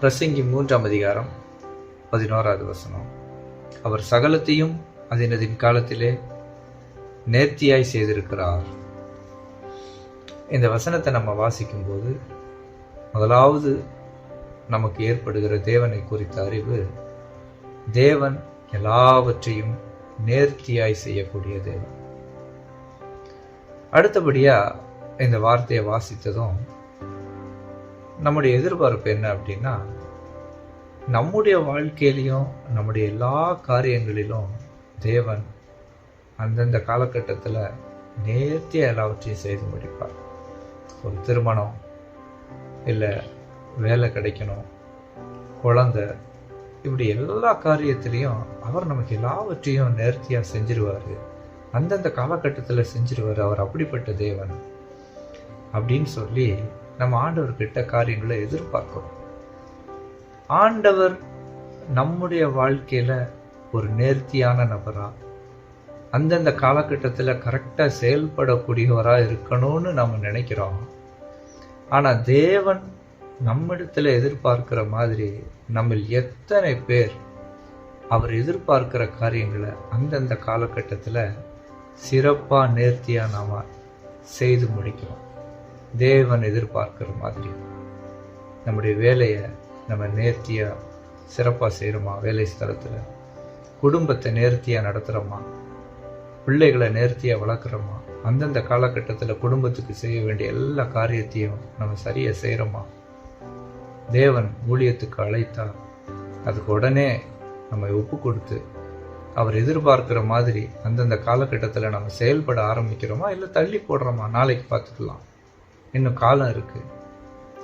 பிரசங்கி மூன்றாம் அதிகாரம் பதினோராவது வசனம். அவர் சகலத்தையும் அதனதின் காலத்திலே நேர்த்தியாய் செய்திருக்கிறார். இந்த வசனத்தை நம்ம வாசிக்கும்போது முதலாவது நமக்கு ஏற்படுகிற தேவனை குறித்த அறிவு தேவன் எல்லாவற்றையும் நேர்த்தியாய் செய்யக்கூடிய தேவன். அடுத்தபடியாக இந்த வார்த்தையை வாசித்ததும் நம்முடைய எதிர்பார்ப்பு என்ன அப்படின்னா நம்முடைய வாழ்க்கையிலையும் நம்முடைய எல்லா காரியங்களிலும் தேவன் அந்தந்த காலகட்டத்தில் நேர்த்தியாக எல்லாவற்றையும் செய்து முடிப்பார். ஒரு திருமணம் இல்லை வேலை கிடைக்கணும் குழந்தை இப்படி எல்லா காரியத்திலையும் அவர் நமக்கு எல்லாவற்றையும் நேர்த்தியாக செஞ்சிருவார். அந்தந்த காலகட்டத்தில் செஞ்சிருவார் அவர் அப்படிப்பட்ட தேவன் அப்படின்னு சொல்லி நம்ம ஆண்டவர்கிட்ட காரியங்களை எதிர்பார்க்கிறோம். ஆண்டவர் நம்முடைய வாழ்க்கையில் ஒரு நேர்த்தியான நபராக அந்தந்த காலகட்டத்தில் கரெக்டாக செயல்படக்கூடியவராக இருக்கணும்னு நம்ம நினைக்கிறோம். ஆனால் தேவன் நம்மிடத்தில் எதிர்பார்க்கிற மாதிரி நம்ம எத்தனை பேர் அவர் எதிர்பார்க்கிற காரியங்களை அந்தந்த காலகட்டத்தில் சிறப்பாக நேர்த்தியாக நாம் செய்து முடிக்கிறோம். தேவன் எதிர்பார்க்கிற மாதிரி. நம்முடைய வேலையை நம்ம நேர்த்தியாக சிறப்பாக செய்கிறோமா வேலை ஸ்தலத்தில். குடும்பத்தை நேர்த்தியாக நடத்துகிறோமா பிள்ளைகளை நேர்த்தியாக வளர்க்குறோமா? அந்தந்த காலகட்டத்தில் குடும்பத்துக்கு செய்ய வேண்டிய எல்லா காரியத்தையும் நம்ம சரியாக செய்கிறோமா தேவன் ஊழியத்துக்கு அழைத்தார் அதுக்கு உடனே நம்ம ஒப்பு கொடுத்து அவர் எதிர்பார்க்குற மாதிரி அந்தந்த காலகட்டத்தில் நம்ம செயல்பட ஆரம்பிக்கிறோமா? இல்லை தள்ளி போடுறோமா? நாளைக்கு பார்த்துக்கலாம். இன்னும் காலம் இருக்குது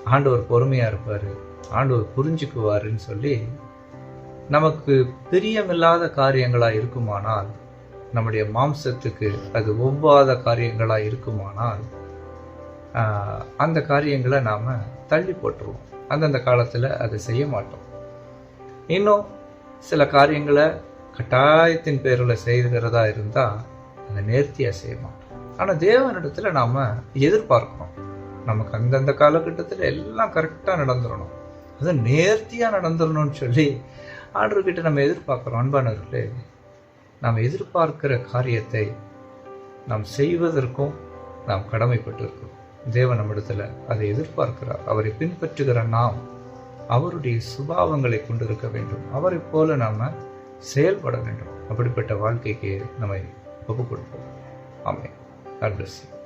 ஆண்டவர் பொறுமையாக இருப்பார். ஆண்டவர் புரிஞ்சுக்குவாருன்னு சொல்லி நமக்கு பிரியமில்லாத காரியங்களாக இருக்குமானால் நம்முடைய மாம்சத்துக்கு அது ஒவ்வாத காரியங்களாக இருக்குமானால் அந்த காரியங்களை நாம் தள்ளி போட்டுருவோம். அந்தந்த காலத்தில் அதை செய்ய மாட்டோம். இன்னும் சில காரியங்களை கட்டாயத்தின் பேரில் செய்கிறதா இருந்தால் அதை நேர்த்தியாக செய்ய மாட்டோம். ஆனால் தேவனிடத்தில் நாம் எதிர்பார்க்கிறோம் நமக்கு அந்தந்த காலகட்டத்தில் எல்லாம் கரெக்டாக நடந்துடணும் அது நேர்த்தியாக நடந்துடணும்னு சொல்லி ஆண்டர்கிட்ட நம்ம எதிர்பார்க்குறோம். அன்பானவர்களே நாம் எதிர்பார்க்கிற காரியத்தை நாம் செய்வதற்கும் நாம் கடமைப்பட்டிருக்கிறோம். தேவன் நம்மிடத்தில் அதை எதிர்பார்க்கிறார். அவரை பின்பற்றுகிற நாம் அவருடைய சுபாவங்களை கொண்டிருக்க வேண்டும். அவரை போல நாம் செயல்பட வேண்டும். அப்படிப்பட்ட வாழ்க்கைக்கு நம்மை ஒப்புக் கொடுப்போம் அட்ரஸ் காட் பிளஸ்